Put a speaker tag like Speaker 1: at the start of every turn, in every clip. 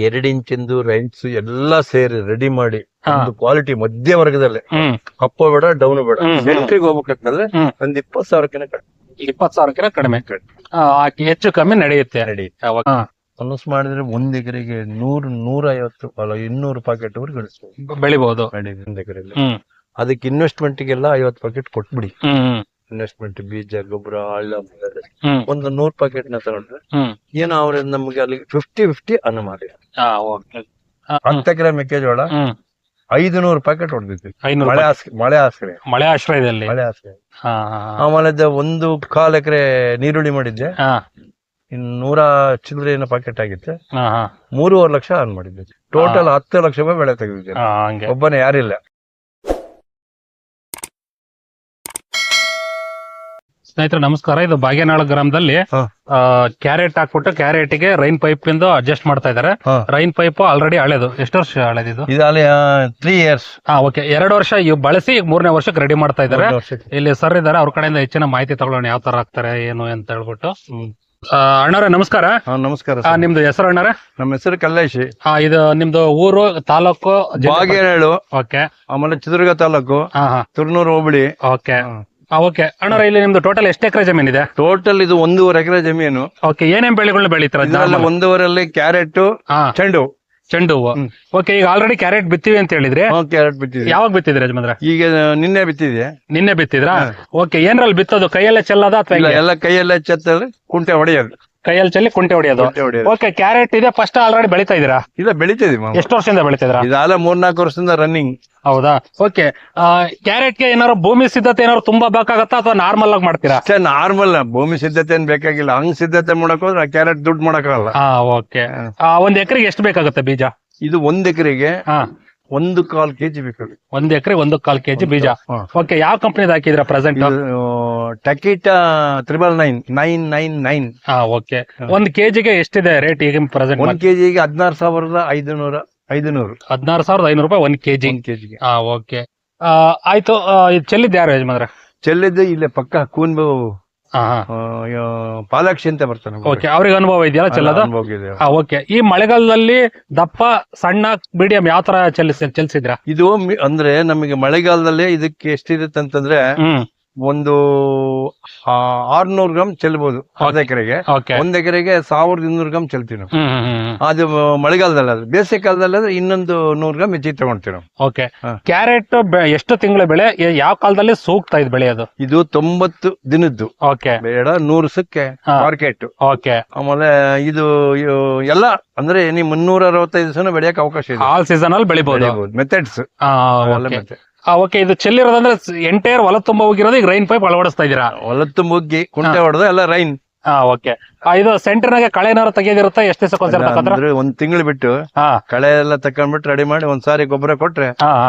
Speaker 1: ಎರಡ್ ಇಂಚಿಂದು ರೈನ್ಸ್ ಎಲ್ಲಾ ಸೇರಿ ರೆಡಿ ಮಾಡಿ ಒಂದು ಕ್ವಾಲಿಟಿ ಮಧ್ಯ ವರ್ಗದಲ್ಲಿ. ಅಪ್ಪ ಬೇಡ ಡೌನ್ ಬೇಡ.
Speaker 2: ಹೋಗ್ಬೇಕಂದ್ರೆ
Speaker 1: ಸೆಂಟ್ರಿಗೆ ಹೋಗ್ಬೇಕಂತಂದ್ರೆ
Speaker 2: ಹ್ಮ್.
Speaker 1: ಒಂದ್ ಇಪ್ಪತ್ ಸಾವಿರಕ್ಕಿಂತ ಕಡಿಮೆ.
Speaker 2: ಇಪ್ಪತ್ ಸಾವಿರಕ್ಕಿಂತ ಕಡಿಮೆ. ಹೆಚ್ಚು ಕಮ್ಮಿ ನಡೆಯುತ್ತೆ.
Speaker 1: ರೆಡಿ
Speaker 2: ಅವಾಗ ಹಾ,
Speaker 1: ಮಾಡಿದ್ರೆ ಒಂದ್ ಎಕರೆಗೆ ನೂರ್ ನೂರ ಐವತ್ತು ಅಲ್ಲ ಇನ್ನೂರು ಪಾಕೆಟ್ ಅವ್ರಿಗೆ ಗಳಿಸ್ಬೋದು.
Speaker 2: ಬೆಳಿಬಹುದು
Speaker 1: ಒಂದ್
Speaker 2: ಎಕರೆಗೆ
Speaker 1: ಅದಕ್ಕೆ ಇನ್ವೆಸ್ಟ್ಮೆಂಟ್ ಗೆಲ್ಲ ಐವತ್ತು ಪಾಕೆಟ್ ಕೊಟ್ಬಿಡಿ. ಇನ್ವೆಸ್ಟ್ಮೆಂಟ್ ಬೀಜ ಗೊಬ್ಬರ ಹಳ್ಳ. ಒಂದು ನೂರ್ ಪ್ಯಾಕೆಟ್ನ ತಗೊಂಡ್ರೆ ಏನೋ ಅವ್ರ ನಮ್ಗೆ ಅಲ್ಲಿ ಫಿಫ್ಟಿ ಫಿಫ್ಟಿ
Speaker 2: ಅನ್ನ ಹ್ಮ್,
Speaker 1: ಹತ್ತು ಎಕರೆ ಮೆಕ್ಕೆಜೋಳ ಐದು ನೂರು ಪ್ಯಾಕೆಟ್ ಹೊಡೆದಿದ್ವಿ. ಮಳೆ. ಮಳೆ ಆಶ್ರಯ
Speaker 2: ಮಳೆ ಆಶ್ರಯದಲ್ಲಿ.
Speaker 1: ಮಳೆ ಆಶ್ರಯ. ಆಮೇಲೆ ಒಂದು ಕಾಲ್ ಎಕರೆ ನೀರುಳ್ಳಿ ಮಾಡಿದ್ದೆ. ಇನ್ ನೂರ ಚಿಲ್ಲರೆ ಏನೋ ಪ್ಯಾಕೆಟ್ ಆಗಿತ್ತೆ. ಮೂರುವರೆ ಲಕ್ಷ ಅನ್ ಮಾಡಿದ್ದೆ. ಟೋಟಲ್ ಹತ್ತು ಲಕ್ಷ ರೂಪಾಯಿ ಬೆಳೆ ತೆಗೆದಿದ್ದೆ. ಒಬ್ಬನೇ ಯಾರಿಲ್ಲ.
Speaker 2: ಸ್ನೇಹಿತರೆ ನಮಸ್ಕಾರ. ಇದು ಬಾಗೇನಾಳ ಗ್ರಾಮದಲ್ಲಿ. ಕ್ಯಾರೆಟ್ ಹಾಕ್ಬಿಟ್ಟು ಕ್ಯಾರೆಟ್ಗೆ ರೈನ್ ಪೈಪ್ ಇಂದ ಅಡ್ಜಸ್ಟ್ ಮಾಡ್ತಾ ಇದಾರೆ ರೈನ್ ಪೈಪ್ ಆಲ್ರೆಡಿ ಹಳೆದು. ಎಷ್ಟು ವರ್ಷ ಹಳೆದಿದು
Speaker 1: ಇದು? ತ್ರೀ ಇಯರ್ಸ್
Speaker 2: ಹಾ ಓಕೆ ಎರಡು ವರ್ಷ ಇವ್ ಬಳಸಿ ಈಗ ಮೂರನೇ ವರ್ಷಕ್ಕೆ ರೆಡಿ ಮಾಡ್ತಾ ಇದಾರೆ ಇಲ್ಲಿ ಸರ್ ಇದಾರೆ ಅವ್ರ ಕಡೆಯಿಂದ ಹೆಚ್ಚಿನ ಮಾಹಿತಿ ತಗೊಳ್ಳೋಣ. ಯಾವ ತರ ಹಾಕ್ತಾರೆ ಏನು ಅಂತ ಹೇಳ್ಬಿಟ್ಟು. ಆ, ಅಣ್ಣವ್ರೆ ನಮಸ್ಕಾರ.
Speaker 1: ನಮಸ್ಕಾರ.
Speaker 2: ನಿಮ್ದು ಹೆಸರು ಅಣ್ಣರ?
Speaker 1: ನಮ್ಮ ಹೆಸರು ಕಲ್ಲೇಶಿ.
Speaker 2: ಹಾ ಇದು ನಿಮ್ದು ಊರು ತಾಲೂಕು
Speaker 1: ಬಾಗೇನಾಳು
Speaker 2: ಓಕೆ.
Speaker 1: ಆಮೇಲೆ ಚಿತ್ರದುರ್ಗ ತಾಲೂಕು ತುರ್ನೂರು ಹೋಬಳಿ.
Speaker 2: ಓಕೆ. ಓಕೆ ಅಣ್ಣ ಇಲ್ಲಿ ನಿಮ್ದು ಟೋಟಲ್ ಎಷ್ಟು ಎಕರೆ ಜಮೀನಿದೆ
Speaker 1: ಟೋಟಲ್ ಇದು ಒಂದೂವರೆ ಎಕರೆ ಜಮೀನು.
Speaker 2: ಓಕೆ ಏನೇನ್ ಬೆಳೆಗಳನ್ನ ಬೆಳಿತೀರ?
Speaker 1: ಒಂದೂವರೆಲ್ಲಿ ಕ್ಯಾರೆಟ್ ಚೆಂಡು
Speaker 2: ಚೆಂಡು ಹೂವು ಓಕೆ ಈಗ ಆಲ್ರೆಡಿ ಕ್ಯಾರೆಟ್ ಬಿತ್ತೀವಿ ಅಂತ ಹೇಳಿದ್ರೆ.
Speaker 1: ಕ್ಯಾರೆಟ್ ಬಿತ್ತಿದೆ
Speaker 2: ಯಾವಾಗ ಬಿತ್ತಿದ್ರೆ ಯಜಮಾನ್ರ?
Speaker 1: ಈಗ ನಿನ್ನೆ ಬಿತ್ತಿದೆ
Speaker 2: ನಿನ್ನೆ ಬಿತ್ತಿದ್ರಾ? ಓಕೆ ಏನ್ರಲ್ಲಿ ಬಿತ್ತೋದು? ಕೈಯಲ್ಲೇ ಚೆಲ್ಲದ ಅಥವಾ
Speaker 1: ಎಲ್ಲ ಕೈಯಲ್ಲೇ ಚೆತ್ತಲ್ಲಿ ಕುಂಟೆ ಹೊಡೆಯೋದು
Speaker 2: ಕೈಯಲ್ಲಿ ಚೆಲ್ಲಿ ಕುಂಟೆ ಹೊಡೆಯೋದು.
Speaker 1: ಕುಂಟೆ ಹೊಡೆಯೋದು.
Speaker 2: ಓಕೆ ಕ್ಯಾರೆಟ್ ಇದೆ ಫಸ್ಟ್ ಆಲ್ರೆಡಿ ಬೆಳಿತಾ ಇದೀರಾ
Speaker 1: ಇಲ್ಲ ಬೆಳಿತಿದ್ವಿ ಮಾಮ.
Speaker 2: ಎಷ್ಟು ವರ್ಷದಿಂದ ಬೆಳಿತಿದ್ರಾ
Speaker 1: ಇದಾಲ ಮೂರ್ನಾಲ್ಕು ವರ್ಷದಿಂದ ರನ್ನಿಂಗ್
Speaker 2: ಹೌದಾ? ಓಕೆ ಕ್ಯಾರೆಟ್ಗೆ ಏನಾದ್ರು ಭೂಮಿ ಸಿದ್ಧತೆ ಏನಾದ್ರು ತುಂಬಾ ಬೇಕಾಗತ್ತಾ ಅಥವಾ ನಾರ್ಮಲ್ ಆಗಿ ಮಾಡ್ತೀರಾ?
Speaker 1: ಅಷ್ಟೇ ನಾರ್ಮಲ್ ಭೂಮಿ ಸಿದ್ಧತೆ ಏನ್ ಬೇಕಾಗಿಲ್ಲ. ಹಂಗ್ ಸಿದ್ಧತೆ ಮಾಡಕ್ ಹೋದ್ರೆ ಕ್ಯಾರೆಟ್ ದುಡ್ಡು ಮಾಡಕ್ಕಾಗಲ್ಲ.
Speaker 2: ಹಾ. ಓಕೆ ಒಂದ್ ಎಕರೆಗೆ ಎಷ್ಟು ಬೇಕಾಗುತ್ತೆ ಬೀಜ?
Speaker 1: ಇದು ಒಂದ್ ಎಕರೆಗೆ
Speaker 2: ಹಾ.
Speaker 1: ಒಂದು ಕಾಲ್ ಕೆಜಿ ಬೇಕು
Speaker 2: ಒಂದ್ ಎಕರೆ ಒಂದು ಕಾಲ್ ಕೆಜಿ ಬೀಜ. ಓಕೆ ಯಾವ ಕಂಪನಿ ಹಾಕಿದ್ರ present
Speaker 1: ಟಕಿಟ್ triple nine nine nine nine
Speaker 2: ಹಾ ಓಕೆ ಒಂದ್ ಕೆಜಿಗೆ ಎಷ್ಟಿದೆ ರೇಟ್ ಈಗ ಪ್ರೆಸೆಂಟ್
Speaker 1: ಒಂದ್ ಕೆಜಿಗೆ ಹದಿನಾರು ಸಾವಿರದ ಐದುನೂರ ಐದುನೂರು.
Speaker 2: ಹದಿನಾರು ಸಾವಿರದ ಐನೂರು ರೂಪಾಯಿ ಒಂದ್ ಕೆಜಿ.
Speaker 1: ಒಂದ್ ಕೆಜಿಗೆ.
Speaker 2: ಹಾ ಓಕೆ ಆಯ್ತು ಚೆಲ್ಲಿದ್ದು ಯಾರು ಯಜಮಾನ್ರ?
Speaker 1: ಚೆಲ್ಲಿದ್ದು ಇಲ್ಲೇ ಪಕ್ಕ ಕೂನ್ಬು ಪಾಲಾಕ್ಷಿ ಅಂತ ಬರ್ತಾನೆ
Speaker 2: ಓಕೆ ಅವ್ರಿಗೆ ಅನುಭವ ಇದೆಯಲ್ಲ ಚೆಲ್ಲದ. ಹಾ ಓಕೆ ಈ ಮಳೆಗಾಲದಲ್ಲಿ ದಪ್ಪ ಸಣ್ಣ ಮೀಡಿಯಂ ಯಾವ ತರ ಚೆಲ್ಲಿಸ್ ಚೆಲ್ಸಿದ್ರ
Speaker 1: ಇದು ಮಿ- ಅಂದ್ರೆ ನಮಗೆ ಮಳೆಗಾಲದಲ್ಲಿ ಇದಕ್ಕೆ ಎಷ್ಟಿರುತ್ತೆ ಅಂತಂದ್ರೆ ಒಂದು ಆರ್ನೂರು ಗ್ರಾಮ್ ಚೆಲ್ಬಹುದು ಅರ್ಧ ಎಕರೆಗೆ. ಒಂದ್ ಎಕರೆಗೆ ಸಾವಿರದ ಇನ್ನೂರು ಗ್ರಾಮ್ ಚೆಲ್ತೀವಿ ನಾವು. ಅದು ಮಳೆಗಾಲದಲ್ಲಿ ಅದು ಬೇಸಿಗೆ ಕಾಲದಲ್ಲಿ ಆದ್ರೆ ಇನ್ನೊಂದು ನೂರು ಗ್ರಾಮ್ ಹೆಚ್ಚಿಗೆ ತಗೊಂತೀವಿ ನಾವು.
Speaker 2: ಓಕೆ ಕ್ಯಾರೆಟ್ ಎಷ್ಟು ತಿಂಗಳ ಬೆಳೆ ಯಾವ ಕಾಲದಲ್ಲಿ ಸೂಕ್ತ ಇದು ಅದು
Speaker 1: ಇದು ತೊಂಬತ್ತು ದಿನದ್ದು.
Speaker 2: ಓಕೆ
Speaker 1: ಬೇಡ ನೂರು ಸಕ್ಕೆ ಮಾರ್ಕೆಟ್.
Speaker 2: ಓಕೆ
Speaker 1: ಆಮೇಲೆ ಇದು ಎಲ್ಲ ಅಂದ್ರೆ ನೀವು ಮುನ್ನೂರ ಅರವತ್ತೈದು ದಿವಸ ಬೆಳೆಯಕ್ಕೆ ಅವಕಾಶ ಇದೆ.
Speaker 2: ಆಲ್ ಸೀಸನ್ ಅಲ್ಲಿ ಬೆಳಿಬಹುದು
Speaker 1: ಮೆಥಡ್ಸ್
Speaker 2: ಓಕೆ ಇದು ಚೆಲ್ಲಿರೋದಂದ್ರೆ ಎಂಟೈರ್ ಹೊಲ ತುಂಬ ಹೋಗಿರೋದು ಈಗ ರೈನ್ ಪೈಪ್ ಅಳವಡಿಸ್ತಾ ಇದೀರಾ
Speaker 1: ಹೊಲತ್ತು ಮುಗ್ಗಿ ಕುಂಟೆ ಹೊಡೆದು ಎಲ್ಲ ರೈನ್.
Speaker 2: ಹಾ ಓಕೆ ಇದು ಸೆಂಟರ್ನಾಗೆ ಕಳೆ ಏನಾರು ತೆಗೆದಿರುತ್ತಾ ಎಷ್ಟು ದಿವಸ
Speaker 1: ಅಂದ್ರೆ ಒಂದ್ ತಿಂಗಳು ಬಿಟ್ಟು ಕಳೆ ಎಲ್ಲ ತಕೊಂಡ್ಬಿಟ್ಟು ರೆಡಿ ಮಾಡಿ ಒಂದ್ ಸಾರಿ ಗೊಬ್ಬರ ಕೊಟ್ರೆ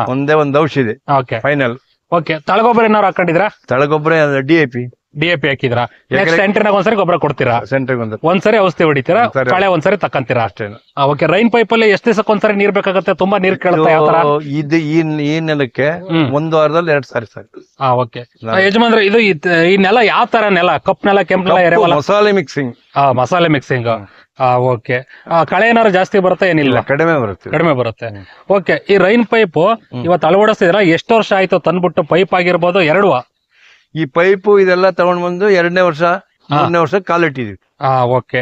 Speaker 1: ಒಂದೇ ಒಂದ್ ಔಷಧಿ
Speaker 2: ಓಕೆ
Speaker 1: ಫೈನಲ್
Speaker 2: ಓಕೆ ತಳಗೊಬ್ಬರ ಏನಾರು ಹಾಕೊಂಡಿದ್ರಾ
Speaker 1: ತಳಗೊಬ್ಬರ D A P
Speaker 2: D A P ಹಾಕಿದ್ರಾ next ಸೆಂಟರ್ನಾಗ ಒಂದ್ಸರಿ ಗೊಬ್ಬರ ಕೊಡ್ತೀರಾ?
Speaker 1: ಸೆಂಟರ್ ಒಂದು
Speaker 2: ಒಂದ್ಸರಿ ಔಷಧಿ ಹೊಡಿತೀರಾ?
Speaker 1: ಒಂದ್ಸರಿ.
Speaker 2: ಕಳೆ ಒಂದ್ಸರಿ ತಕ್ಕಂತೀರಾ?
Speaker 1: ಅಷ್ಟೇ.
Speaker 2: ಓಕೆ. ರೈನ್ ಪೈಪ್ ಅಲ್ಲಿ ಎಷ್ಟು ದಿವಸಕ್ಕೆ ಒಂದ್ಸರಿ ನೀರ್ ಬೇಕಾಗುತ್ತೆ? ತುಂಬಾ ನೀರ್ ಕೇಳುತ್ತೆ ಯಾವ ತರ?
Speaker 1: ಇದು ಈ ಈ ನೆಲಕ್ಕೆ
Speaker 2: ಹ್ಮ್.
Speaker 1: ಒಂದು ವಾರದಲ್ಲಿ ಎರಡ್ ಸಾರಿ ಸಾಕು.
Speaker 2: ಹಾ ಓಕೆ. ಯಜಮಾನ್ರೆ ಇದು ಇದ್- ಈ ನೆಲ ಯಾವ ತರ ನೆಲ? ಕಪ್ ನೆಲ ಕೆಂಪ್ ನೆಲ
Speaker 1: ಮಸಾಲೆ ಮಿಕ್ಸಿಂಗ್
Speaker 2: ಹಾ ಮಸಾಲೆ ಮಿಕ್ಸಿಂಗ್ ಹಾ ಓಕೆ. ಕಳೆ ಏನಾದ್ರು ಜಾಸ್ತಿ ಬರುತ್ತೆ ಏನಿಲ್ಲ?
Speaker 1: ಕಡಿಮೆ ಬರುತ್ತೆ.
Speaker 2: ಕಡಿಮೆ ಬರುತ್ತೆ. ಓಕೆ. ಈ ರೈನ್ ಪೈಪ್ ಇವತ್ತು ಅಳವಡಿಸ್ತಿದ್ರ ಎಷ್ಟು ವರ್ಷ ಆಯ್ತು ತಂದ್ಬಿಟ್ಟು ಪೈಪ್ ಆಗಿರ್ಬೋದು? ಎರಡು
Speaker 1: ಈ ಪೈಪು ಇದೆಲ್ಲ ತಗೊಂಡ್ ಬಂದು ಎರಡನೇ ವರ್ಷ ಮೂರನೇ ವರ್ಷ ಕಾಲಿಟ್ಟಿದ್ವಿ.
Speaker 2: ಹಾ ಓಕೆ.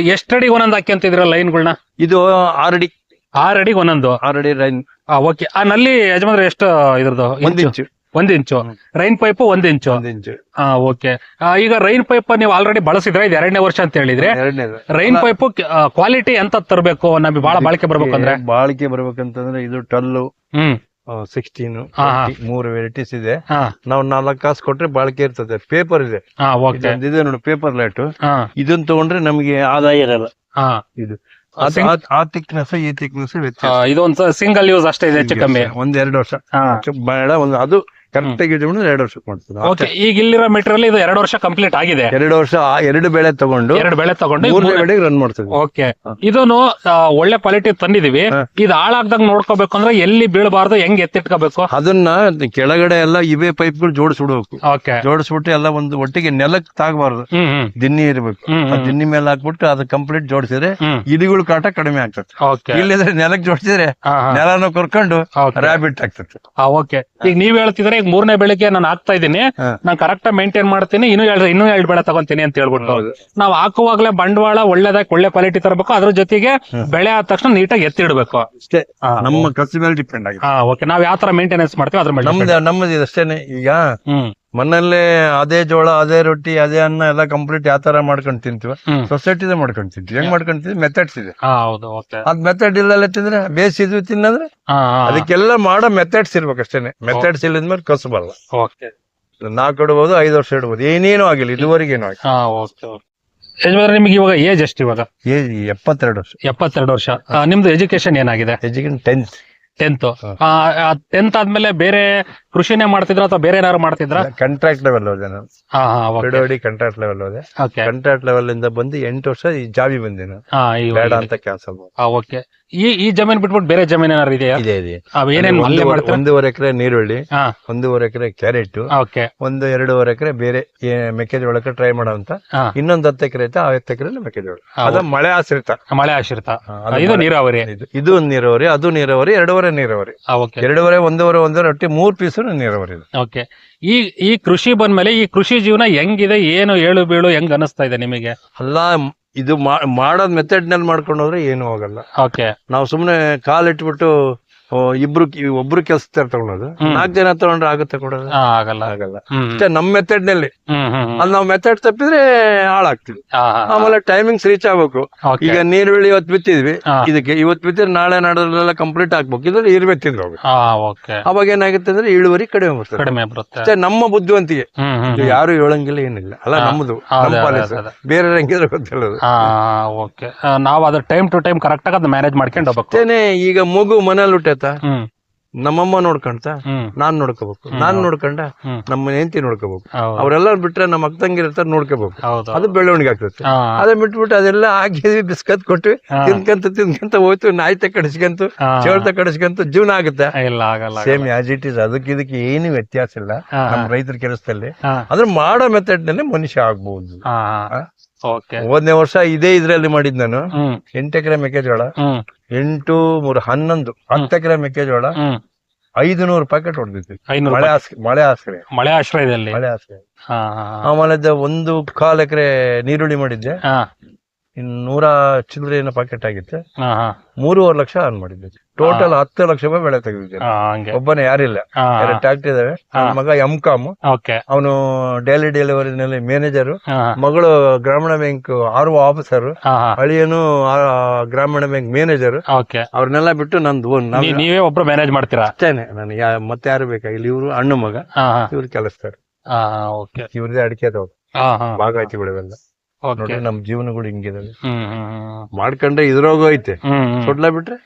Speaker 2: ಎಷ್ಟಡಿ ಒಂದೊಂದು ಹಾಕ್ಯಂತಿದ್ರ ಲೈನ್ಗಳನ್ನ
Speaker 1: ಇದು ಆರಡಿ.
Speaker 2: ಆರ್ ಅಡಿಗೆ ಒಂದೊಂದು?
Speaker 1: ಆರಡಿ ಲೈನ್
Speaker 2: ಆ ಓಕೆ. ಆ ನಲ್ಲಿ ಯಜಮಾನ್ರೆ ಎಷ್ಟು ಇದ್ರದ್ದು?
Speaker 1: ಒಂದ್
Speaker 2: ಇಂಚು?
Speaker 1: ಇಂಚು.
Speaker 2: ಒಂದ್ ಇಂಚು. ರೈನ್ ಪೈಪ್ ಒಂದ್ ಇಂಚು.
Speaker 1: ಒಂದ್ ಇಂಚು.
Speaker 2: ಹಾ ಓಕೆ. ಈಗ ರೈನ್ ಪೈಪ್ ನೀವು ಆಲ್ರೆಡಿ ಬಳಸಿದ್ರೆ ಇದು ಎರಡನೇ ವರ್ಷ ಅಂತ ಹೇಳಿದ್ರೆ
Speaker 1: ಎರಡನೇದು
Speaker 2: ರೈನ್ ಪೈಪ್ ಕ್ವಾಲಿಟಿ ಎಂತ ತರಬೇಕು? ನಮಗೆ ಬಹಳ ಬಾಳಿಕೆ ಬರ್ಬೇಕಂದ್ರೆ.
Speaker 1: ಬಾಳಿಕೆ ಬರ್ಬೇಕಂತಂದ್ರೆ ಇದು ಟಲ್ಲು.
Speaker 2: ಹ್ಮ್.
Speaker 1: ಸಿಕ್ಸ್ಟೀನ್. ಮೂರು ವೆರೈಟೀಸ್ ಇದೆ. ನಾವು ನಾಲ್ಕು ಕಾಸು ಕೊಟ್ರೆ ಬಾಳಿಕೆ ಇರ್ತದೆ. ಪೇಪರ್ ಇದೆ. ಇದೆ ನೋಡಿ ಪೇಪರ್ ಲೈಟ್ ಇದನ್ನ ತಗೊಂಡ್ರೆ ನಮಗೆ ಆದಾಯ ಇರಲ್ಲ. ಇದು.
Speaker 2: ಆ,
Speaker 1: ತಿಕ್ನೆಸ್ ಈ ತಿಕ್ನೆಸ್
Speaker 2: ಇದೊಂದು ಸಿಂಗಲ್ ಯೂಸ್ ಅಷ್ಟೇ ಇದೆ ಹೆಚ್ಚು ಕಮ್ಮಿ
Speaker 1: ಒಂದ್ ಎರಡು ವರ್ಷ. ಬೇಡ ಒಂದು ಅದು ಕರೆಕ್ಟ್ ಆಗಿ ಇಟ್ಕೊಂಡು ಎರಡು ವರ್ಷಕ್ಕೆ
Speaker 2: ಓಕೆ ಈಗ ಇಲ್ಲಿರೋ ಮೆಟೀರಿಯಲ್ ಇದು ಎರಡು ವರ್ಷ ಕಂಪ್ಲೀಟ್ ಆಗಿದೆ.
Speaker 1: ಎರಡು ವರ್ಷ ಆ ಎರಡು ಬೆಳೆ ತಗೊಂಡು
Speaker 2: ಎರಡು ಬೆಳೆ ತಗೊಂಡು
Speaker 1: ಮೂರನೇ ಬೆಳೆಗೆ ರನ್ ಮಾಡ್ತೀವಿ
Speaker 2: ಓಕೆ. ಇದನ್ನು ಆ, ಒಳ್ಳೆ ಕ್ವಾಲಿಟಿ ತಂದಿದೀವಿ. ಇದು ಹಾಳಾಗ್ದಂಗ್ ನೋಡ್ಕೋಬೇಕು ಅಂದ್ರೆ ಎಲ್ಲಿ ಬೀಳಬಾರ್ದು ಹೆಂಗ್ ಎತ್ತಿಟ್ಕೋಬೇಕು?
Speaker 1: ಅದನ್ನ ಕೆಳಗಡೆ ಎಲ್ಲ ಇವೇ ಪೈಪ್ಗಳು ಜೋಡಿಸ್ಬಿಡ್ಬೇಕು.
Speaker 2: ಓಕೆ
Speaker 1: ಜೋಡಿಸ್ಬಿಟ್ಟು ಎಲ್ಲ ಒಂದು ಒಟ್ಟಿಗೆ ನೆಲಕ್ಕೆ ತಾಗಬಾರ್ದು.
Speaker 2: ಹ್ಮ್ ಹ್ಮ್.
Speaker 1: ದಿನ್ನಿ ಇರ್ಬೇಕು.
Speaker 2: ಹ್ಮ್
Speaker 1: ಆ ದಿನ್ನಿ ಮೇಲೆ ಹಾಕ್ಬಿಟ್ಟು ಅದು ಕಂಪ್ಲೀಟ್ ಜೋಡಿಸಿದ್ರೆ
Speaker 2: ಹ್ಮ್.
Speaker 1: ಇಲಿಗಳ ಕಾಟ ಕಡಿಮೆ ಆಗ್ತದೆ.
Speaker 2: ಓಕೆ
Speaker 1: ಇಲ್ಲಿದ್ರೆ ನೆಲಕ್ಕೆ ಜೋಡಿಸಿದ್ರೆ ನೆಲಾನ ಕರ್ಕೊಂಡು ರ್ಯಾಬಿಟ್ ಆಗ್ತದೆ.
Speaker 2: ಓಕೆ ಈಗ ನೀವ್ ಹೇಳ್ತಿದ್ರೆ ಈಗ ಮೂರನೇ ಬೆಳಿಗ್ಗೆ ನಾನು ಹಾಕ್ತಾ ಇದ್ದೀನಿ. ನಾನು ಕರೆಕ್ಟ್ ಮೇಂಟೈನ್ ಮಾಡ್ತೀನಿ. ಇನ್ನೂ ಎರಡು ಇನ್ನೂ ಎರಡು ಬೆಳೆ ತಗೊಂತೀನಿ ಅಂತ ಹೇಳ್ಬಿಟ್ಟು. ನಾವು ಹಾಕುವಾಗ್ಲೇ ಬಂಡವಾಳ ಒಳ್ಳೇದಾಗಿ ಒಳ್ಳೆ ಕ್ವಾಲಿಟಿ ತರಬೇಕು. ಅದ್ರ ಜೊತೆಗೆ ಬೆಳೆ ಆದ ತಕ್ಷಣ ನೀಟಾಗಿ ಎತ್ತಿಡ್ಬೇಕು.
Speaker 1: ಅಷ್ಟೇ. ನಮ್ಮ ಖರ್ಚು ಮೇಲೆ ಡಿಪೆಂಡ್ ಆಗಿದೆ.
Speaker 2: ಓಕೆ. ನಾವ್ ಯಾವ ತರ ಮೇಂಟೆನೆನ್ಸ್ ಮಾಡ್ತೀವಿ ಅದ್ರ ಮೇಲೆ
Speaker 1: ನಮ್ದು ಅಷ್ಟೇನೆ. ಈಗ ಮನೆಯಲ್ಲೇ ಅದೇ ಜೋಳ ಅದೇ ರೊಟ್ಟಿ ಅದೇ ಅನ್ನ ಎಲ್ಲ ಕಂಪ್ಲೀಟ್ ಯಾವ ತರ ಮಾಡ್ಕೊಂಡು ತಿಂತೀವಿ ಸೊಸೈಟಿದೇ ಮಾಡ್ಕೊಂಡು ತಿಂತೀವಿ. ಹೆಂಗ್ ಮಾಡ್ಕೊಂಡು ತಿಂತೀವಿ? ಮೆಥಡ್ಸ್ ಇದೆ. ಅದ್ ಮೆಥಡ್ ಇಲ್ಲಲ್ಲ ತಿಂದ್ರೆ ಬೇಸಿದ್ವಿ ತಿನ್ನಂದ್ರೆ ಅದಕ್ಕೆಲ್ಲ ಮಾಡೋ ಮೆಥಡ್ಸ್ ಇರ್ಬೇಕು ಅಷ್ಟೇನೆ ಮೆಥಡ್ಸ್ ಇಲ್ಲದ್ಮೇಲೆ ಕಸಬಲ್ಲ. ನಾಲ್ಕು ಇಡ್ಬೋದು ಐದು ವರ್ಷ ಇಡ್ಬೋದು. ಏನೇನು ಆಗಿಲ್ಲ ಆಗಿಲ್ಲ.
Speaker 2: ಓಕೆ ಯಜಮಾನ್ರೆ ನಿಮ್ಗೆ ಇವಾಗ ಏಜ್ ಎಷ್ಟು ಇವಾಗ?
Speaker 1: ಏಜ್ ಎಪ್ಪತ್ತೆರಡು ವರ್ಷ.
Speaker 2: ಎಪ್ಪತ್ತೆರಡು ವರ್ಷ. ಆ, ನಿಮ್ದು ಎಜುಕೇಶನ್ ಏನಾಗಿದೆ?
Speaker 1: Education tenth
Speaker 2: tenth. ಟೆಂತ್ ಆದ್ಮೇಲೆ ಬೇರೆ ಕೃಷಿನೇ ಮಾಡ್ತಿದ್ರ ಅಥವಾ ಬೇರೆ ಏನಾದ್ರು ಮಾಡ್ತಿದ್ರ?
Speaker 1: ಕಾಂಟ್ರಾಕ್ಟ್ ಲೆವೆಲ್ ಹೋದೆ ನಾನು.
Speaker 2: ಹಾ ಹಾ ಓಕೆ
Speaker 1: ಬಿಡೋಡಿ ಕಾಂಟ್ರಾಕ್ಟ್ ಲೆವೆಲ್ ಹೋದೆ.
Speaker 2: ಓಕೆ
Speaker 1: ಕಾಂಟ್ರಾಕ್ಟ್ ಲೆವೆಲ್ ಇಂದ ಬಂದು ಎಂಟು ವರ್ಷ ಈ ಜಾಬಿ ಬಂದೆ ನಾನು.
Speaker 2: ಹಾ
Speaker 1: ಬೇಡ ಅಂತ ಕ್ಯಾನ್ಸಲ್
Speaker 2: ಓಕೆ ಈ ಈ ಜಮೀನ್ ಬಿಟ್ಬಿಟ್ಟು ಬೇರೆ ಜಮೀನ್ ಏನಾದ್ರು ಇದೆಯಾ?
Speaker 1: ಇದೆ ಇದೆ.
Speaker 2: ಅವ್ ಏನೇನ್ ಅಲ್ಲೇ
Speaker 1: ಒಂದೂವರೆ-
Speaker 2: ಮಾಡ್ತಾರೆ
Speaker 1: ಒಂದೂವರೆ ಎಕರೆ ನೀರುಳ್ಳಿ
Speaker 2: ಹಾ.
Speaker 1: ಒಂದೂವರೆ ಎಕರೆ ಕ್ಯಾರೆಟ್
Speaker 2: ಓಕೆ
Speaker 1: ಒಂದು ಎರಡೂವರೆ ಎಕರೆ ಬೇರೆ ಏ- ಮೆಕ್ಕೆಜೋಳಕ್ಕೆ ಟ್ರೈ ಮಾಡೋ ಅಂತ.
Speaker 2: ಹಾ.
Speaker 1: ಇನ್ನೊಂದು ಹತ್ತು ಎಕರೆ ಐತೆ ಆ ಹತ್ತು ಎಕರೆ ಮೆಕ್ಕೆಜೋಳ.
Speaker 2: ಅದು
Speaker 1: ಅದ ಮಳೆ ಆಶ್ರಿತ.
Speaker 2: ಮಳೆ ಆಶ್ರಿತ.
Speaker 1: ಅದು
Speaker 2: ಇದು ನೀರಾವರಿ.
Speaker 1: ಇದು ಇದು ಒಂದು ನೀರಾವರಿ ಅದು ನೀರಾವರಿ ಎರಡೂವರೆ ನೀರಾವರಿ.
Speaker 2: ಓಕೆ
Speaker 1: ಎರಡೂವರೆ ಒಂದೂವರೆ ಒಂದೂವರೆ ಒಟ್ಟಿ ಮೂರ್ ಪೀಸ್ ನೀರಾವರಿ ಇದು.
Speaker 2: ಓಕೆ. ಈ ಈ ಕೃಷಿ ಬಂದ್ಮೇಲೆ ಈ ಕೃಷಿ ಜೀವನ ಹೆಂಗಿದೆ ಏನು ಏಳು ಬೀಳು ಹೆಂಗ್ ಅನಿಸ್ತಾ ಇದೆ ನಿಮಗೆ?
Speaker 1: ಅಲ್ಲ ಮ್- ಇದು ಮಾ- ಮಾಡೋದ್ ಮೆಥಡ್ನಲ್ಲಿ ಮಾಡ್ಕೊಂಡು ಹೋದ್ರೆ ಏನು ಹೋಗಲ್ಲ
Speaker 2: ಓಕೆ.
Speaker 1: ನಾವು ಸುಮ್ನೆ ಕಾಲಿಟ್ಬಿಟ್ಟು ಓ, ಇಬ್ರು ಒಬ್ರು ಕೆಲಸ ತಗೊಳೋದು ನಾಲ್ಕ್ ಜನ ತಗೊಂಡ್ರೆ ಆಗುತ್ತೆ ಕೊಡೋದು.
Speaker 2: ಆಗಲ್ಲ.
Speaker 1: ಆಗಲ್ಲ. ಅಷ್ಟೇ ನಮ್
Speaker 2: ಮೆಥಡ್ನಲ್ಲಿ.
Speaker 1: ಅಲ್ಲಿ ನಾವು ಮೆಥಡ್ ತಪ್ಪಿದ್ರೆ ಹಾಳಾಗ್ತಿವಿ. ಆಮೇಲೆ ಟೈಮಿಂಗ್ಸ್ ರೀಚ್ ಆಗ್ಬೇಕು. ಈಗ ನೀರುಳ್ಳಿ ಇವತ್ತು ಬಿತ್ತಿದ್ವಿ. ಇದಕ್ಕೆ ಇವತ್ತು ಬಿತ್ತಿದ್ರೆ ನಾಳೆ ನಾಡೋದ್ರೆಲ್ಲ ಕಂಪ್ಲೀಟ್ ಆಗ್ಬೇಕು. ಇದ್ರೆ ಇರ್ಬೇಕು ಹೋಗ್ಬೇಕು.
Speaker 2: ಹಾ ಓಕೆ
Speaker 1: ಅವಾಗ ಏನಾಗುತ್ತೆ ಅಂದ್ರೆ ಇಳುವರಿ ಕಡಿಮೆ ಬರ್ತದೆ. ಅಷ್ಟೇ ನಮ್ಮ ಬುದ್ಧಿವಂತಿಗೆ ಯಾರು ಹೇಳಂಗಿಲ್ಲ ಏನಿಲ್ಲ. ಅಲ್ಲ
Speaker 2: ನಮ್ದು
Speaker 1: ನಮ್ಮದು.
Speaker 2: ಅದೇ,
Speaker 1: ನಮ್ಮ
Speaker 2: ಅದೇ, ಅದೇ.
Speaker 1: ಬೇರೆ ಹೆಂಗಿದ್ರೆ ಗೊತ್ತಿಲ್ಲ ಅದು.
Speaker 2: ಓಕೆ ನಾವು ಅದ್ರ ಟೈಮ್ ಟು ಟೈಮ್ ಕರೆಕ್ಟ್ ಆಗಿ ಮ್ಯಾನೇಜ್ ಮಾಡ್ಕೊಂಡು ಹೋಗ್ಬೇಕು.
Speaker 1: ಈಗ ಮಗು ಮನೇಲಿ ಹುಟ್ಟೈತ
Speaker 2: ಹ್ಮ್.
Speaker 1: ನಮ್ಮಮ್ಮ ನೋಡ್ಕೊಂತ ನಾನ್ ನೋಡ್ಕೋಬೇಕು. ನಾನ್ ನೋಡ್ಕೊಂಡ ನಮ್ಮ ಹೆಂಡತಿ ನೋಡ್ಕೋಬೇಕು.
Speaker 2: ಹೌದು.
Speaker 1: ಅವ್ರೆಲ್ಲ ಬಿಟ್ರೆ ನಮ್ಮ ಅಕ್ಕ ತಂಗಿ ಇರ್ತಾರೆ ನೋಡ್ಕೋಬೇಕು. ಅದು ಬೆಳವಣಿಗೆ ಆಗ್ತದೆ. ಅದೇ ಬಿಟ್ಬಿಟ್ಟು ಅದೆಲ್ಲ ಹಾಕಿ ಬಿಸ್ಕತ್ ಕೊಟ್ವಿ
Speaker 2: ಹಾ.
Speaker 1: ತಿನ್ಕಂತ ತಿನ್ಕಂತ ಹೋಯ್ತು ನಾಯ್ತ ಕಡಿಸ್ಕಂತು
Speaker 2: ಹಾ.
Speaker 1: ಚೇಳ್ತ ಕಡಿಸ್ಕಂತು ಜೀವನ ಆಗುತ್ತೆ. ಸೇಮ್ ಆಸ್ ಇಟ್ ಇಸ್ ಅದಕ್ಕೆ ಇದಕ್ಕೆ ಏನು ವ್ಯತ್ಯಾಸ ಇಲ್ಲ.
Speaker 2: ನಮ್
Speaker 1: ನಮ್ಮ ರೈತರ ಕೆಲಸದಲ್ಲಿ. ಅದ್ರ ಮಾಡೋ ಮೆಥಡ್ನಲ್ಲಿ ಮನುಷ್ಯ ಆಗ್ಬಹುದು ಹೋದ್ನೇ ವರ್ಷ ಇದೇ ಇದ್ರಲ್ಲಿ ಮಾಡಿದ್ ನಾನು. ಎಂಟು ಎಕರೆ ಮೆಕ್ಕೆಜೋಳ ಎಂಟು ಮೂರು ಹನ್ನೊಂದು ಹತ್ತು ಎಕರೆ ಮೆಕ್ಕೆಜೋಳ ಐದು ನೂರು ಪ್ಯಾಕೆಟ್ ಹೊಡೆದಿದ್ವಿ. ಮಳೆ ಆಶ್ರಯ ಮಳೆ ಆಶ್ರಯ
Speaker 2: ಮಳೆ ಆಶ್ರಯದಲ್ಲಿ?
Speaker 1: ಮಳೆ ಆಶ್ರಯ. ಆಮೇಲೆ ಒಂದು ಕಾಲ್ ಎಕರೆ ನೀರುಳ್ಳಿ ಮಾಡಿದ್ದೆ.
Speaker 2: ಹಾ
Speaker 1: ಇನ್ ನೂರ ಚಿಲ್ಲರೆ ಏನೋ ಪ್ಯಾಕೆಟ್ ಆಗಿತ್ತು.
Speaker 2: ಹಾ ಹಾ.
Speaker 1: ಮೂರುವರೆ ಲಕ್ಷ ಅರ್ನ್ ಮಾಡಿದ್ದೆ ಟೋಟಲ್ ಹತ್ತು ಲಕ್ಷ ರೂಪಾಯಿ ಬೆಳೆ ತೆಗೆದಿದ್ದೇನೆ
Speaker 2: ಹಂಗೆ.
Speaker 1: ಒಬ್ಬನೇ ಯಾರಿಲ್ಲ.
Speaker 2: ಹಾ
Speaker 1: ಎರಡು ಟ್ಯಾಕ್ಟ್ರಿ ಇದಾವೆ ನನ್ನ ಮಗ ಎಂ ಕಾಮ್
Speaker 2: ಓಕೆ.
Speaker 1: ಅವನು ಡೈಲಿ ಡೆಲಿವರಿನಲ್ಲಿ ಮ್ಯಾನೇಜರ್
Speaker 2: ಹಾ
Speaker 1: ಮಗಳು ಗ್ರಾಮೀಣ ಬ್ಯಾಂಕ್ ಆರು ಆಫೀಸರ್
Speaker 2: ಹಾ ಹಾ.
Speaker 1: ಅಳಿಯನು ಆ, ಗ್ರಾಮೀಣ ಬ್ಯಾಂಕ್ ಮ್ಯಾನೇಜರ್
Speaker 2: ಓಕೆ.
Speaker 1: ಅವ್ರನ್ನೆಲ್ಲ ಬಿಟ್ಟು ನಂದು ನಾವು
Speaker 2: ನೀವೇ ಒಬ್ರು ಮ್ಯಾನೇಜ್ ಮಾಡ್ತೀರಾ?
Speaker 1: ಅಷ್ಟೇನೆ. ನಾನು ಯಾ ಮತ್ತೆ ಯಾರು ಬೇಕಾಗಿಲ್ಲ ಇವರು ಅಣ್ಣ ಮಗ.
Speaker 2: ಹಾ ಹಾ.
Speaker 1: ಇವ್ರು ಕೆಲಸದಾರ
Speaker 2: ಹಾ ಓಕೆ.
Speaker 1: ಇವ್ರದೇ ಅಡಿಕೆ ತಗೋ
Speaker 2: ಹಾ ಹಾ.
Speaker 1: ಭಾಗಾಯ್ತಿಗಳಿವೆಲ್ಲ
Speaker 2: ಓಕೆ
Speaker 1: ನೋಡ್ರಿ ನಮ್ ಜೀವನಗಳು ಹಿಂಗಿದಾವೆ. ಮಾಡ್ಕೊಂಡೆ ಇದ್ರೋಗು ಐತೆ. ಸೊಡ್ಲ ಬಿಟ್ರೆ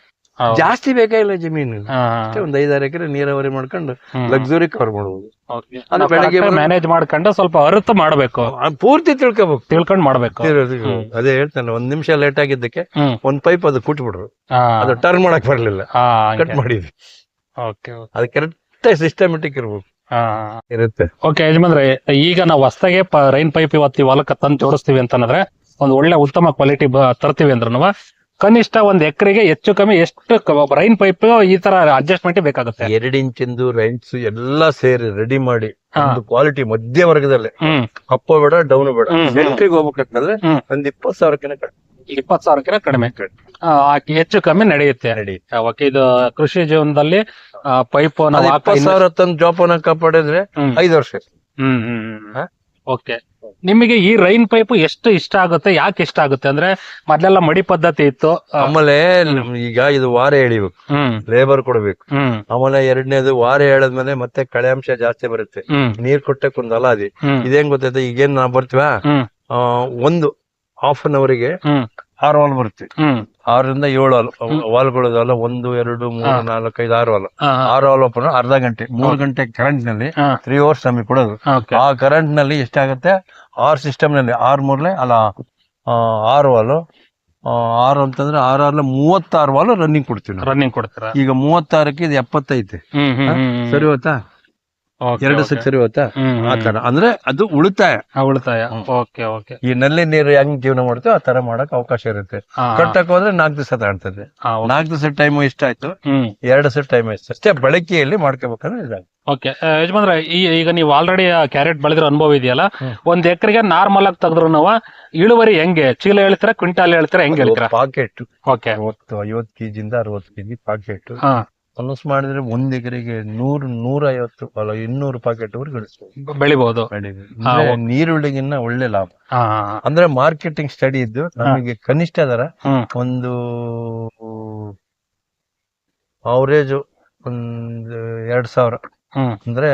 Speaker 1: ಜಾಸ್ತಿ ಬೇಕಾಗಿಲ್ಲ ಜಮೀನು? ಒಂದ್ ಐದಾರು ಎಕರೆ ನೀರಾವರಿ ಮಾಡ್ಕೊಂಡು. ಲಕ್ಸುರಿ ಕವರ್ ಮಾಡಬಹುದು ಬೆಳಗ್ಗೆ
Speaker 2: ಮ್ಯಾನೇಜ್ ಮಾಡ್ಕೊಂಡು ಸ್ವಲ್ಪ ಅರ್ಥ ಮಾಡ್ಬೇಕು.
Speaker 1: ಪೂರ್ತಿ ತಿಳ್ಕೊಬೇಕು.
Speaker 2: ತಿಳ್ಕೊಂಡ್ ಮಾಡ್ಬೇಕು.
Speaker 1: ಅದೇ ಹೇಳ್ತಾನೆ ಒಂದ್ ನಿಮಿಷ ಲೇಟ್ ಆಗಿದ್ದಕ್ಕೆ ಒಂದ್ ಪೈಪ್ ಅದು
Speaker 2: ಕುಟ್ಬಿಡ್ರು
Speaker 1: ಅದು ಟರ್ನ್ ಮಾಡಕ್ ಬರ್ಲಿಲ್ಲ. ಕಟ್ ಮಾಡಿದ್ವಿ. ಅದು ಕರೆಕ್ಟ್ ಸಿಸ್ಟಮೆಟಿಕ್ ಇರ್ಬೇಕು. ಇರುತ್ತೆ.
Speaker 2: ಓಕೆ ಯಜಮಾನ್ರೆ ಈಗ ನಾವು ಹೊಸದಾಗೆ ರೈನ್ ಪೈಪ್ ಇವತ್ತು ಹೊಲಕ್ಕ ತಂದು ಜೋಡಿಸ್ತೀವಿ ಅಂತಂದ್ರೆ ಒಂದು ಒಳ್ಳೆ ಉತ್ತಮ ಕ್ವಾಲಿಟಿ ತರ್ತೀವಿ ಅಂದ್ರೂ ಕನಿಷ್ಠ ಒಂದ್ ಎಕರೆಗೆ ಹೆಚ್ಚು ಕಮ್ಮಿ ಎಷ್ಟು ರೈನ್ ಪೈಪ್ ಈ ತರ ಅಡ್ಜಸ್ಟ್ಮೆಂಟ್ ಬೇಕಾಗುತ್ತೆ?
Speaker 1: ಎರಡು ಇಂಚಿಂದು ರೈನ್ಸ್ ಎಲ್ಲಾ ಸೇರಿ ರೆಡಿ ಮಾಡಿ ಒಂದು ಕ್ವಾಲಿಟಿ ಮಧ್ಯ ವರ್ಗದಲ್ಲಿ. ಅಪ್ಪ ಬೇಡ ಡೌನ್ ಬೇಡ.
Speaker 2: ಎಕರೆಗೆ
Speaker 1: ಹೋಗ್ಬೇಕಂದ್ರೆ ಹೋಗ್ಬೇಕಂತಂದ್ರೆ. ಒಂದ್ ಇಪ್ಪತ್ ಸಾವಿರಕ್ಕಿಂತ
Speaker 2: ಇಪ್ಪತ್ ಸಾವಿರಕ್ಕಿಂತ ಕಡಿಮೆ. ಹೆಚ್ಚು ಕಮ್ಮಿ ನಡೆಯುತ್ತೆ. ಓಕೆ ಇದು ಕೃಷಿ ಜೀವನದಲ್ಲಿ ಪೈಪ್ ನಾವು ಹಾಕ
Speaker 1: ಇಪ್ಪತ್ ಸಾವಿರ ತಂದು ಜೋಪಾನ ಕಾಪಾಡಿದ್ರೆ ಐದು ವರ್ಷ
Speaker 2: ಹ್ಮ್ ಓಕೆ. ನಿಮಗೆ ಈ ರೈನ್ ಪೈಪ್ ಎಷ್ಟು ಇಷ್ಟ ಆಗುತ್ತೆ ಯಾಕೆ ಇಷ್ಟ ಆಗುತ್ತೆ? ಅಂದ್ರೆ ಮೊದ್ಲೆಲ್ಲ ಮಡಿ ಪದ್ಧತಿ ಇತ್ತು.
Speaker 1: ಆಮೇಲೆ ಈಗ ಇದು ವಾರ ಎಳಿಬೇಕು. ಲೇಬರ್ ಕೊಡ್ಬೇಕು. ಆಮೇಲೆ ಎರಡನೇದು ವಾರ ಎಳದ್ಮೇಲೆ ಮತ್ತೆ ಕಳೆ ಅಂಶ ಜಾಸ್ತಿ ಬರುತ್ತೆ. ನೀರ್ ಕೊಟ್ಟೆ ಕುಂದಲ್ಲ
Speaker 2: ಅದೇ.
Speaker 1: ಇದೇನ್ ಗೊತ್ತೈತೆ? ಈಗೇನ್ ನಾವ್ ಬರ್ತೀವ? ಒಂದು ಹಾಫ್ ಅನ್ ಅವರಿಗೆ ಆರು ವಾಲ್ ಬರುತ್ತೆ. ಆರರಿಂದ ಏಳು ವಾಲ್ ವಾಲ್ಗಳದಲ್ಲ ಒಂದು ಎರಡು ಮೂರು. ನಾಲ್ಕು ಐದು ಆರು ವಾಲ್
Speaker 2: ಹಾ, ಹಾ.
Speaker 1: ಆರು ವಾಲ್ ಓಪನ್ ಅರ್ಧ ಗಂಟೆ ಮೂರು ಗಂಟೆ
Speaker 2: ಕರೆಂಟ್ನಲ್ಲಿ.
Speaker 1: ತ್ರೀ ಅವರ್ಸ್ ನಮಗೆ ಕೊಡೋದು. ಆ ಕರೆಂಟ್ನಲ್ಲಿ ಎಷ್ಟಾಗುತ್ತೆ? ಆರ್ ಸಿಸ್ಟಮ್ನಲ್ಲಿ ಆರ್ ಮೂರ್ಲೆ ಅಲ್ಲ ಆರು ವಾಲು ಆರು ಅಂತಂದ್ರೆ ಆರು ಆರ್ಲೆ ಮೂವತ್ತಾರು ವಾಲು ರನ್ನಿಂಗ್ ಕೊಡ್ತೀವಿ
Speaker 2: ರನ್ನಿಂಗ್ ಕೊಡ್ತೀರಾ?
Speaker 1: ಈಗ ಮೂವತ್ತಾರಕ್ಕೆ ಇದು ಎಪ್ಪತ್ತೈತೆ. ಸರಿ
Speaker 2: Okay,
Speaker 1: ಎರಡು
Speaker 2: okay.
Speaker 1: ಸಕ್ ಸರಿ ಆ ತರ ಅಂದ್ರೆ ಅದು ಉಳಿತಾಯ.
Speaker 2: ಆ, ಉಳಿತಾಯ. ಓಕೆ ಓಕೆ
Speaker 1: ಈ ನಲ್ಲಿ ನೀರು ಹೆಂಗ್ ಜೀವನ ಮಾಡ್ತೇವೆ ಆ ತರ ಮಾಡಕ್ ಅವಕಾಶ ಇರುತ್ತೆ. ಕಟ್ಟಕ್ ಹೋದ್ರೆ ನಾಲ್ಕು ದಿವಸ
Speaker 2: ತಾಡ್ತದೆ.
Speaker 1: ನಾಲ್ಕು ದಿವಸ ಟೈಮ್ ಇಷ್ಟ
Speaker 2: ಆಯ್ತು.
Speaker 1: ಎರಡು ದಿವಸ ಟೈಮ್ ಇಷ್ಟ. ಅಷ್ಟೇ ಬಳಕೆಯಲ್ಲಿ ಮಾಡ್ಕೋಬೇಕಂದ್ರೆ ಇದಾಗ
Speaker 2: ಓಕೆ ಯಜಮಾನ್ರೆ ಈ ಈಗ ನೀವು ಆಲ್ರೆಡಿ ಕ್ಯಾರೆಟ್ ಬೆಳೆದಿರೋ ಅನುಭವ ಇದೆಯಲ್ಲ. ಒಂದ್ ಎಕರೆಗೆ ನಾರ್ಮಲ್ ಆಗಿ ತೆಗೆದ್ರು ನಾವು ಇಳುವರಿ ಹೆಂಗೆ? ಚೀಲ ಹೇಳ್ತೀರಾ ಕ್ವಿಂಟಾಲ್ ಹೇಳ್ತೀರಾ ಹೆಂಗ್ ಹೇಳ್ತೀರಾ?
Speaker 1: ಪಾಕೆಟ್
Speaker 2: ಓಕೆ
Speaker 1: ಐವತ್ತು ಐವತ್ತು ಕೆಜಿಯಿಂದ ಅರವತ್ತು ಕೆಜಿ ಪಾಕೆಟ್
Speaker 2: ಹಾ
Speaker 1: ಕನಸು ಮಾಡಿದ್ರೆ ಒಂದ್ ಎಕರೆಗೆ ನೂರು ನೂರೈವತ್ತು ಅಲ್ಲ ಇನ್ನೂರು ಪಾಕೆಟ್ ವರೆಗೆ ಗಳಿಸ್ಬೋದು
Speaker 2: ಬೆಳಿಬಹುದು
Speaker 1: ನೀರುಳ್ಳಿಗಿನ್ನ ಒಳ್ಳೆ ಲಾಭ. ಅಂದ್ರೆ ಮಾರ್ಕೆಟಿಂಗ್ ಸ್ಟಡಿ ಇದ್ದು ನಮಗೆ ಕನಿಷ್ಠ ದರ ಒಂದು ಅವರೇಜ್ ಒಂದು ಎರಡ್ ಸಾವಿರ. ಅಂದ್ರೆ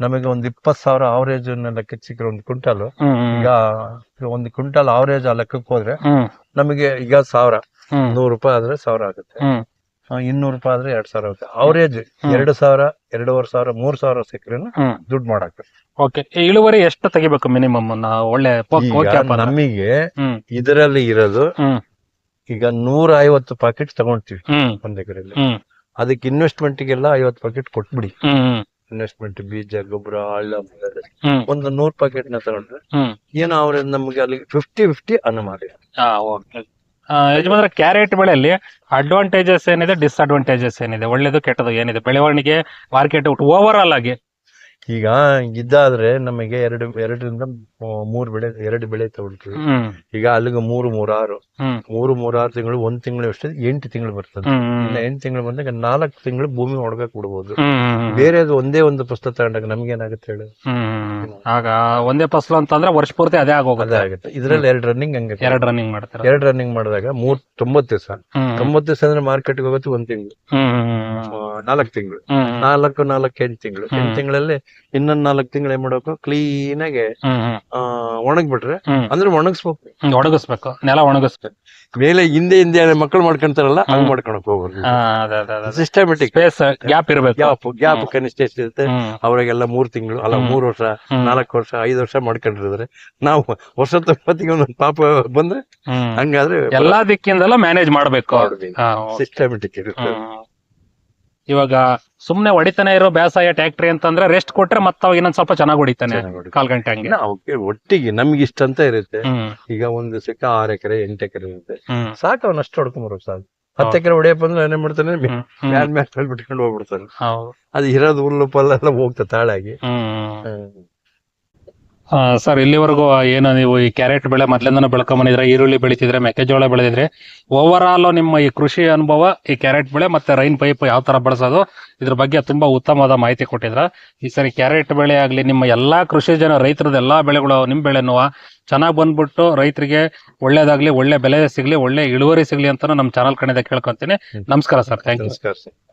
Speaker 1: ನಮಗೆ ಒಂದು ಇಪ್ಪತ್ ಸಾವಿರ ಅವರೇಜ್ ಲೆಕ್ಕಕ್ಕೆ ಸಿಕ್ಕರೆ ಒಂದು ಕ್ವಿಂಟಾಲ್. ಈಗ ಒಂದು ಕ್ವಿಂಟಲ್ ಅವರೇಜ್ ಆ ಲೆಕ್ಕಕ್ಕೆ ಹೋದ್ರೆ ನಮಗೆ ಈಗ ಸಾವಿರ. ನೂರು ರೂಪಾಯಿ ಆದ್ರೆ ಸಾವಿರ ಆಗುತ್ತೆ. ಇನ್ನೂರು ರೂಪಾಯಿ ಆದ್ರೆ ಎರಡ್ ಸಾವಿರ ಆಗುತ್ತೆ. ಅವರೇಜ್ ಎರಡು ಸಾವಿರ ಎರಡೂವರೆ ಸಾವಿರ ಮೂರ್ ಸಾವಿರ ಸಿಕ್ಕರೇನು
Speaker 2: ಹ್ಮ್.
Speaker 1: ದುಡ್ಡು ಮಾಡಕ್ಕೆ
Speaker 2: ಓಕೆ ಇಳುವರಿ ಎಷ್ಟು ತೆಗಿಬೇಕು ಮಿನಿಮಮ್ ಒಳ್ಳೆ ಪೋ-
Speaker 1: ಈಗ
Speaker 2: ಓಕೆ ಅಪ್ಪ.
Speaker 1: ನಮಗೆ
Speaker 2: ಹ್ಮ್.
Speaker 1: ಇದರಲ್ಲಿ ಇರೋದು
Speaker 2: ಹ್ಮ್.
Speaker 1: ಈಗ ನೂರ ಐವತ್ತು ಪ್ಯಾಕೆಟ್ ತಗೊಂತೀವಿ
Speaker 2: ಹ್ಮ್.
Speaker 1: ಒಂದ್ ಎಕರೆಯಲ್ಲಿ.
Speaker 2: ಹ್ಮ್.
Speaker 1: ಅದಕ್ಕೆ ಇನ್ವೆಸ್ಟ್ಮೆಂಟ್ ಗೆಲ್ಲ ಐವತ್ತು ಪ್ಯಾಕೆಟ್ ಕೊಟ್ಬಿಡಿ.
Speaker 2: ಹ್ಮ್
Speaker 1: ಇನ್ವೆಸ್ಟ್ಮೆಂಟ್ ಬೀಜ ಗೊಬ್ಬರ ಹಳ್ಳ ಮುಳ್ಳ.
Speaker 2: ಹ್ಮ್.
Speaker 1: ಒಂದು ನೂರ್ ಪ್ಯಾಕೆಟ್ನ ತಗೊಂಡ್ರೆ
Speaker 2: ಹ್ಮ್.
Speaker 1: ಏನೋ ಅವ್ರ ನಮ್ಗೆ ಅಲ್ಲಿ ಫಿಫ್ಟಿ ಫಿಫ್ಟಿ ಅನ್ನ ಮಾಡಿ
Speaker 2: ಓಕೆ ಯಜಮಾನ್ರೆ ಕ್ಯಾರೆಟ್ ಬೆಳೆಯಲ್ಲಿ ಅಡ್ವಾಂಟೇಜಸ್ ಏನಿದೆ ಡಿಸ್ಅಡ್ವಾಂಟೇಜಸ್ ಏನಿದೆ, ಒಳ್ಳೇದು ಕೆಟ್ಟದು ಏನಿದೆ? ಬೆಳವಣಿಗೆ ಮಾರ್ಕೆಟ್ ಓವರ್ ಆಲ್ ಆಗಿ
Speaker 1: ಈಗ ಇದಾದ್ರೆ ನಮಗೆ ಎರಡು ಎರಡರಿಂದ ಮೂರ್ ಬೆಳೆ ಎರಡು ಬೆಳೆ ತಗೊಳ್ತೀವಿ. ಈಗ ಅಲ್ಲಿಗೆ ಮೂರು ಮೂರಾರು. ಮೂರು ಮೂರಾರು ತಿಂಗಳು ಒಂದ್ ತಿಂಗಳು ಅಷ್ಟೇ ಎಂಟು ತಿಂಗಳು ಬರ್ತದೆ. ಎಂಟು ತಿಂಗಳು ಬಂದಾಗ ನಾಲ್ಕು ತಿಂಗಳು ಭೂಮಿ ಒಳಗ
Speaker 2: ಕೊಡ್ಬೋದು ಬೇರೆ
Speaker 1: ಬೇರೆದು ಒಂದೇ ಒಂದು ಪುಸ್ತಕ ತಗೊಂಡಾಗ ನಮ್ಗೆ ಏನಾಗುತ್ತೆ ಹೇಳಿ?
Speaker 2: ಆಗ ಒಂದೇ ಫಸಲು ಅಂತಂದ್ರೆ ವರ್ಷ ಪೂರ್ತಿ ಅದೇ ಆಗೋಗದೆ
Speaker 1: ಆಗುತ್ತೆ. ಇದ್ರಲ್ಲಿ ಎರಡು ರನ್ನಿಂಗ್ ಹಂಗೆ
Speaker 2: ಎರಡು ರನ್ನಿಂಗ್ ಮಾಡ್ತಾರೆ.
Speaker 1: ಎರಡು ರನ್ನಿಂಗ್ ಮಾಡಿದಾಗ ಮೂರ್ ತೊಂಬತ್ತು ದಿವಸ. ತೊಂಬತ್ತು ದಿವಸ ಅಂದ್ರೆ ಮಾರ್ಕೆಟ್ಗೆ ಹೋಗುತ್ತೆ ಒಂದ್ ತಿಂಗಳು. ನಾಲ್ಕು ತಿಂಗಳು. ನಾಲ್ಕು ನಾಲ್ಕು ಎಂಟು ತಿಂಗಳು. ಎಂಟು ತಿಂಗಳಲ್ಲಿ ಇನ್ನೊಂದ್ ನಾಲ್ಕು ತಿಂಗಳು ಏನ್ ಮಾಡ್ಬೇಕು? ಕ್ಲೀನ್ ಆಗಿ ಒಣಗ್ಬಿಟ್ರೆ ಅಂದ್ರೆ ಒಣಗಿಸ್ಬೇಕು.
Speaker 2: ಒಣಗಿಸ್ಬೇಕು. ನೆಲ ಒಣಗಿಸ್ಬೇಕು.
Speaker 1: ಮೇಲೆ ಹಿಂದೆ ಹಿಂದೆ ಮಕ್ಕಳು ಮಾಡ್ಕೊಂತಾರಲ್ಲ ಹಂಗ್ ಮಾಡ್ಕೊಳಕ್ ಹೋಗ್ಬಾರ್ದು ಸಿಸ್ಟಮೆಟಿಕ್
Speaker 2: ಗ್ಯಾಪ್ ಇರ್ಬೇಕು.
Speaker 1: ಗ್ಯಾಪ್ ಗ್ಯಾಪ್ ಕನಿಷ್ಠ ಎಷ್ಟಿರುತ್ತೆ?
Speaker 2: ಇರುತ್ತೆ
Speaker 1: ಅವರಿಗೆಲ್ಲ ಮೂರ್ ತಿಂಗಳು ಅಲ್ಲ. ಮೂರ್ ವರ್ಷ. ನಾಲ್ಕು ವರ್ಷ ಐದು ವರ್ಷ ಮಾಡ್ಕೊಂಡಿರಿದ್ರೆ ನಾವು ವರ್ಷ ತೊಂಬತ್ತಿಗೆ ಒಂದೊಂದು ಪಾಪ ಬಂದ್ರೆ ಹಂಗಾದ್ರೆ
Speaker 2: ಎಲ್ಲಾ ದಿಕ್ಕಿಂದಲ್ಲ ಮ್ಯಾನೇಜ್ ಮಾಡ್ಬೇಕು.
Speaker 1: ಸಿಸ್ಟಮೆಟಿಕ್ ಇರುತ್ತೆ.
Speaker 2: ಇವಾಗ ಸುಮ್ನೆ ಹೊಡಿತಾನೆ ಇರೋ ಬೇಸಾಯ ಟ್ಯಾಕ್ಟ್ರಿ ಅಂತಂದ್ರೆ ರೆಸ್ಟ್ ಕೊಟ್ರೆ ಮತ್ತ ಅವಾಗ ಇನ್ನೊಂದ್ ಸ್ವಲ್ಪ ಚೆನ್ನಾಗಿ ಹೊಡಿತಾನೆ
Speaker 1: ಚೆನ್ನಾಗ್ ಹೊಡಿತಾರೆ.
Speaker 2: ಕಾಲ್ ಗಂಟೆ ಹಂಗೆ.
Speaker 1: ಅವಕ್ಕೆ ಒಟ್ಟಿಗೆ ನಮ್ಗೆ ಇಷ್ಟ ಅಂತ ಇರುತ್ತೆ.
Speaker 2: ಹ್ಮ್.
Speaker 1: ಈಗ ಒಂದು ಸಿಕ್ಕ ಆರ್ ಎಕರೆ ಎಂಟ್ ಎಕರೆ ಇರುತ್ತೆ.
Speaker 2: ಹ್ಮ್.
Speaker 1: ಸಾಕು ಅವ್ನ ಅಷ್ಟು ಬರೋ ಸಾಕು. ಹತ್ತು ಎಕರೆ ಹೊಡಿಯಪ್ಪ ಅಂದ್ರೆ ಏನ್ ಮಾಡ್ತಾನೆ?
Speaker 2: ಹ್ಮ್ ಹ್ಮ್.
Speaker 1: ಮ್ಯಾಲ್ ಮ್ಯಾಲ್ ಬಿಟ್ಕೊಂಡು ಹೋಗ್ಬಿಡ್ತಾನೆ.
Speaker 2: ಹೌದು.
Speaker 1: ಅದು ಇರೋದು ಹುಲ್ಲು ಪಲ್ಲೆಲ್ಲ ಹೋಗ್ತಾ ತಾಳಾಗಿ.
Speaker 2: ಹ್ಮ್. ಸರ್, ಇಲ್ಲಿವರೆಗೂ ಏನು ನೀವು ಈ ಕ್ಯಾರೆಟ್ ಬೆಳೆ ಮೊದ್ಲಿಂದನೂ ಬೆಳ್ಕೊಂಬಂದಿದ್ರೆ ಈರುಳ್ಳಿ ಬೆಳಿತಿದ್ರೆ, ಮೆಕ್ಕೆಜೋಳ ಬೆಳೆದಿದ್ರೆ ಓವರ್ ನಿಮ್ಮ ಈ ಕೃಷಿ ಅನುಭವ, ಈ ಕ್ಯಾರೆಟ್ ಬೆಳೆ ಮತ್ತೆ ರೈನ್ ಪೈಪ್ ಯಾವ ತರ ಬಳಸೋದು, ಇದ್ರ ಬಗ್ಗೆ ತುಂಬಾ ಉತ್ತಮವಾದ ಮಾಹಿತಿ ಕೊಟ್ಟಿದ್ರ. ಈ ಸರಿ ಕ್ಯಾರೆಟ್ ಬೆಳೆ ಆಗ್ಲಿ, ನಿಮ್ಮ ಎಲ್ಲಾ ಕೃಷಿ ಜನ ರೈತರದ್ದು ಎಲ್ಲಾ ಬೆಳೆಗಳು ನಿಮ್ ಬೆಳೆನೂ ಚೆನ್ನಾಗಿ ಬಂದ್ಬಿಟ್ಟು ರೈತರಿಗೆ ಒಳ್ಳೇದಾಗ್ಲಿ, ಒಳ್ಳೆ ಬೆಲೆ ಸಿಗ್ಲಿ, ಒಳ್ಳೆ ಇಳುವರಿ ಸಿಗ್ಲಿ ಅಂತ ನಮ್ಮ ಚಾನಲ್ ಕಡೆಯಿಂದ ಕೇಳ್ಕೊಂತೀನಿ. ನಮಸ್ಕಾರ ಸರ್ ಥ್ಯಾಂಕ್ ಯು
Speaker 1: ಸರ್.